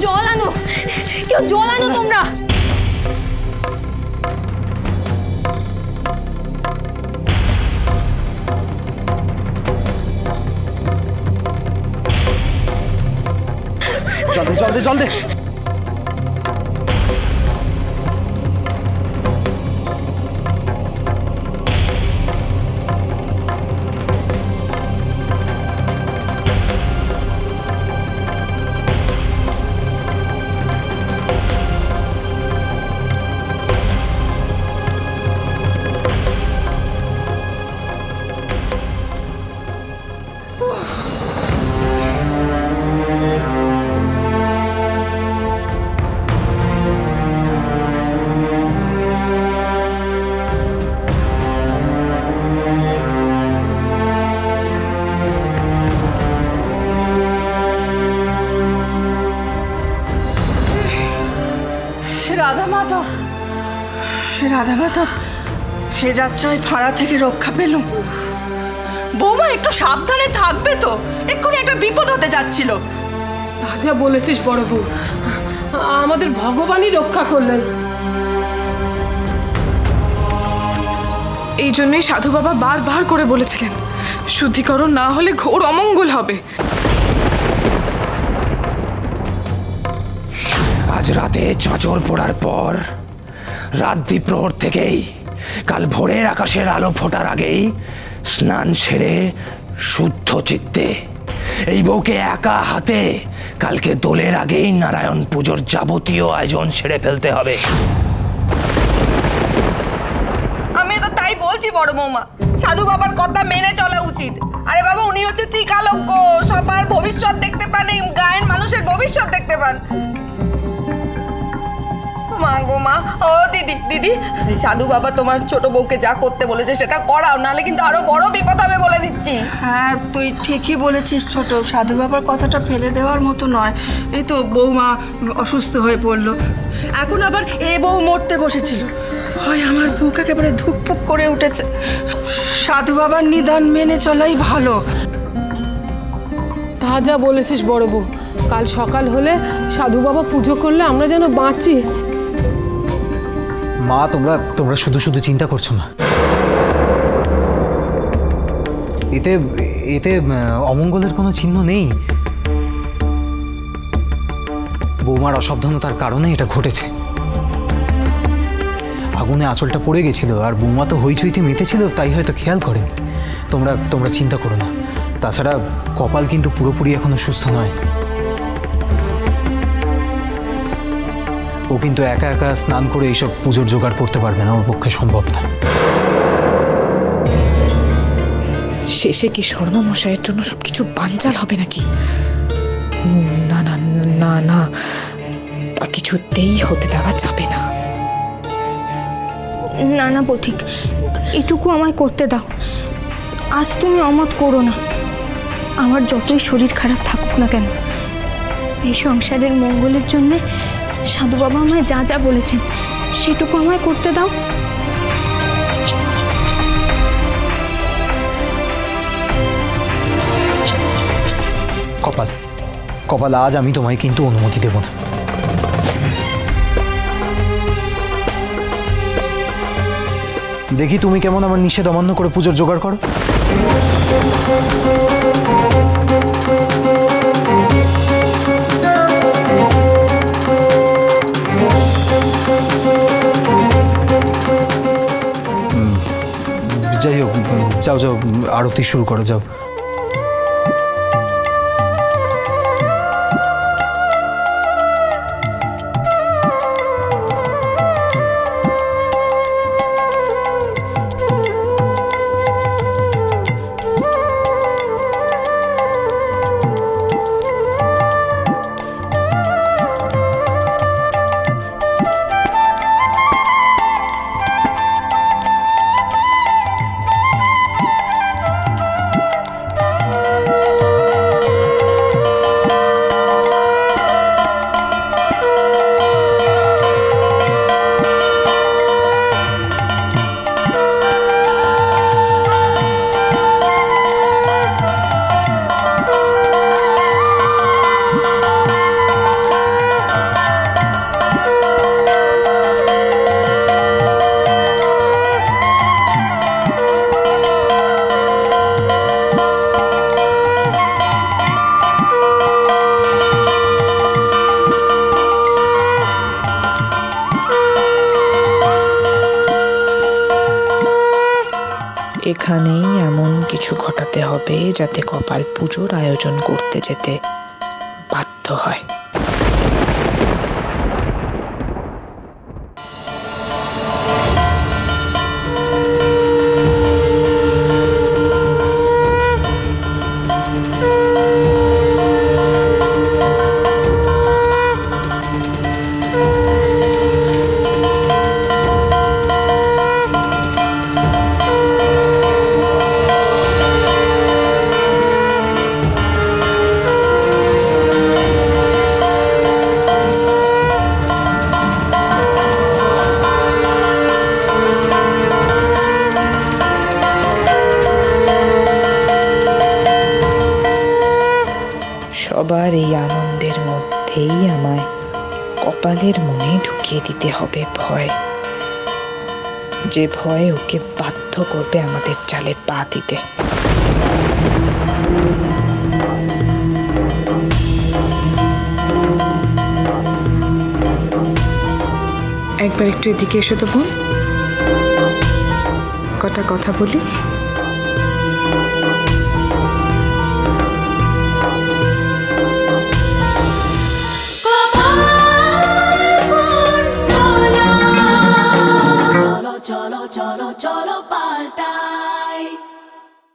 কেউ আনো। তোমরা। জল দে জল দে জল রাধা মাধব রাধা মাধব হে যাত্রায় ভাড়া থেকে রক্ষা পেলুম। বৌমা একটু সাবধানে থাকবে তো। এক্ষুনি একটা বিপদ হতে যাচ্ছিল। যা বলেছিস বড় বউ আমাদের ভগবানই রক্ষা করলেন। এই জন্যই সাধু বাবা বারবার করে বলেছিলেন শুদ্ধিকরণ না হলে ঘোর অমঙ্গল হবে। আজ রাতে চাঁচর পড়ার পর, রাত দ্বিপ্রহর থেকেই, কাল ভোরের আকাশের আলো ফোটার আগেই স্নান সেরে শুদ্ধ চিত্তে এই বউকে একা হাতে কালকে দোলের আগেই নারায়ণ পুজোর যাবতীয় আয়োজন সেরে ফেলতে হবে। আমি তো তাই বলছি বড় বৌমা। সাধু বাবার কথা মেনে চলা উচিত। আরে বাবা, উনি হচ্ছে ত্রিকালজ্ঞ। সবার ভবিষ্যৎ দেখতে পান গায়ের মানুষের ভবিষ্যৎ দেখতে পান। মা গো মা। ও দিদি দিদি সাধু বাবা তোমার ছোট বউকে যা করতে বলেছে সেটা করাও নালে কিন্তু আরও বড় বিপদ হবে বলে দিচ্ছি। হ্যাঁ তুই ঠিকই বলেছিস ছোট। সাধু বাবার কথাটা ফেলে দেওয়ার মতো নয়। এই তো বৌমা অসুস্থ হয়ে পড়ল। এখন আবার এ বউ মরতে বসেছিল। হয় আমার বুক একেবারে ধুকপুক করে উঠেছে। সাধু বাবার নিদান মেনে চলাই ভালো। তা যা বলেছিস বড় বউ। কাল সকাল হলে সাধু বাবা পুজো করলে আমরা যেন বাঁচি। মা, তোমরা তোমরা শুধু শুধু চিন্তা করছ না। এতে এতে অমঙ্গলের কোনো চিহ্ন নেই। বৌমার অসাবধানতার কারণে এটা ঘটেছে। আগুনে আঁচলটা পড়ে গেছিল, আর বৌমা তো হইচইতে মেতেছিল, তাই হয়তো খেয়াল করেনি। তোমরা তোমরা চিন্তা করো না। তাছাড়া কপাল কিন্তু পুরোপুরি এখনও সুস্থ নয়। ও কিন্তু একা একা স্নান করে এইসব পুজোর জোগাড় করতে পারবে না ওর পক্ষে সম্ভব না। শেষে কি স্বর্ণমশাইয়ের জন্য সবকিছু বানচাল হবে নাকি? না না না না তা কিছুতেই হতে দেওয়া যাবে না। না না পথিক এটুকু আমায় করতে দাও। আজ তুমি অমত করো না। আমার যতই শরীর খারাপ থাকুক না কেন এই সংসারের মঙ্গলের জন্যে সাধু বাবা আমায় যা যা বলেছেন, সেটুকু আমায় করতে দাও। কপাল কপাল, আজ আমি তোমায় কিন্তু অনুমতি দেব না। দেখি তুমি কেমন আমার নিষেধ অমান্য করে পুজোর জোগাড় করো। যাও যাও আরতি শুরু করো যাও। এখানেই এমন কিছু ঘটাতে হবে যাতে কপাল পুজোর আয়োজন করতে যেতে বাধ্য হয়। সবার এই আনন্দের মধ্যেই আমায় কপালের মনে ঢুকিয়ে দিতে হবে ভয়। যে ভয় ওকে বাধ্য করবে আমাদের চালে পা দিতে। একবার একটু এদিকে এসো তো বোন। কটা কথা বলি?